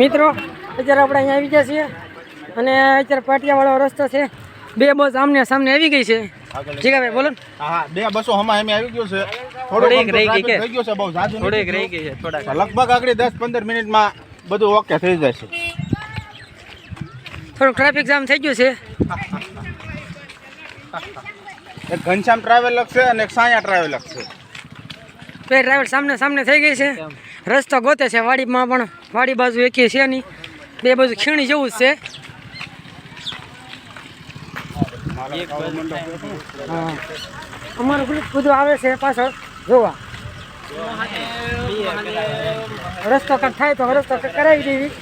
મિત્રો અત્યારે આપણે અહીંયા આવી ગયા છીએ અને અત્યારે પાટિયાવાળો રસ્તો છે. બે બસ આમને સામને આવી ગઈ છે. ઠીક ભાઈ બોલો. હા બે બસો હમા એમ આવી ગયું છે. થોડીક રહી ગઈ કે? ટ્રાફિક ગયું છે બહુ ઝાઝું થોડીક રહી ગઈ છે થોડાક. લગભગ આગળ દસ પંદર મિનિટમાં બધું ઓકે થઈ જશે. થોડુંક ટ્રાફિક જામ થઈ ગયું છે. એક ઘનશ્યામ ટ્રાવેલર છે અને એક સાયા ટ્રાવેલર છે. બે ટ્રાવેલ સામને સામને થઈ ગઈ છે. રસ્તો ગોતે છે, વાડીમાં પણ વાડી બાજુ એકી છે નહીં. બે બાજુ ખીણી જેવું જ છે. અમારું ગ્રુપ બધું આવે છે પાછળ, જોવા. રસ્તો કટ થાય તો રસ્તો કટ કરાવી દેવી.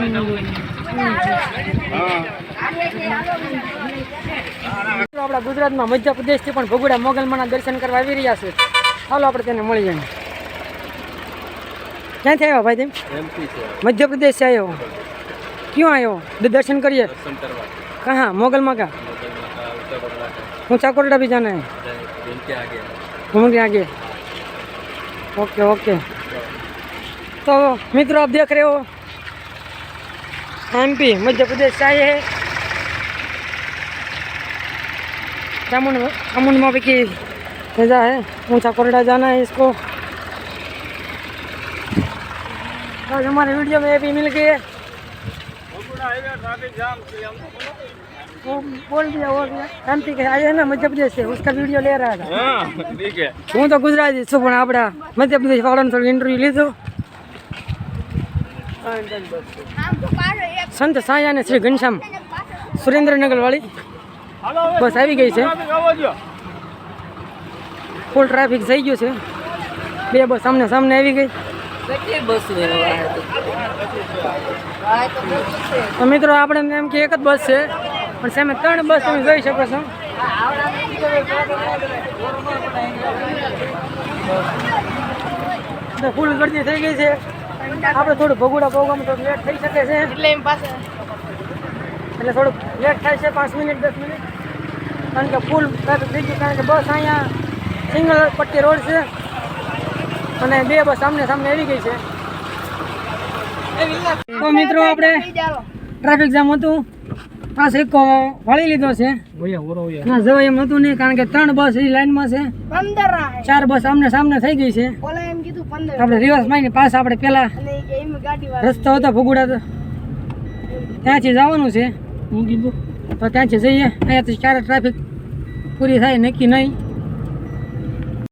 મિત્રો આપણા ગુજરાતમાં મધ્ય પ્રદેશથી પણ ભગુડા મોગલમાના દર્શન કરવા આવી રહ્યા છે. ચાલો આપણે તેને મળી જઈએ ક્યાંથી આવ્યો ભાઈ તેમ? મધ્યપ્રદેશથી આવ્યો ક્યાં આવ્યો દર્શન કરીએ? કહા મોગલમાં કા? હું ચાકોરડા બી જાને હું ક્યાં આગે ઓકે ઓકે. તો મિત્રો આપ દેખ रहे एमपी मध्य प्रदेश से आए हैं चामुंड चामुंड माँ की जगह है ऊंचा कोरडा जाना है इसको आज हमारे वीडियो में ये भी मिल गई है वो बोल दिया वो दिया एमपी के आए हैं ना मध्य प्रदेश से उसका वीडियो ले रहा था હું તો ગુજરાતી છું પણ આપણા મધ્યપ્રદેશ વાળાનું થોડું ઇન્ટરવ્યુ લીધું સંત સાયા અને શ્રી ઘનશ્યામ સુરેન્દ્રનગર વાળી બસ આવી ગઈ છે. ફૂલ ટ્રાફિક થઈ ગયું છે. બે બસ સામને સામને આવી ગઈ. તો મિત્રો, આપણે એમ કે એક જ બસ છે, પણ સામે ત્રણ બસ તમે જોઈ શકો છો. ફૂલ ગરદી થઈ ગઈ છે. આપણે થોડું ભગુડા પ્રોગ્રામ થોડું લેટ થઈ શકે છે. એટલે થોડુંક લેટ થાય છે પાંચ મિનિટ દસ મિનિટ. કારણ કે ફૂલ થઈ ગયું કારણ કે બસ અહીંયા સિંગલ પટ્ટી રોડ છે. અને બે બસ સામને સામને આવી ગઈ છે. તો મિત્રો આપણે ટ્રાફિક જામ હતું. આ સિક્કો વાળી લીધો છે. ના જવાય એમ હતું નહીં કારણ કે ત્રણ બસ એ લાઈનમાં છે. પંદર ચાર બસ આમને સામને થઈ ગઈ છે. ઓલા એમ કીધું પંદર. આપણે રિવર્સમાં પાસ આપણે પેલા અને એમ ગાડી વાળા. રસ્તો હતો ભગુડા તો. ત્યાંથી જવાનું છે. હું કીધું? તો ત્યાંથી જઈએ. અહીંયાથી ક્યારે ટ્રાફિક પૂરી થાય નક્કી નહીં.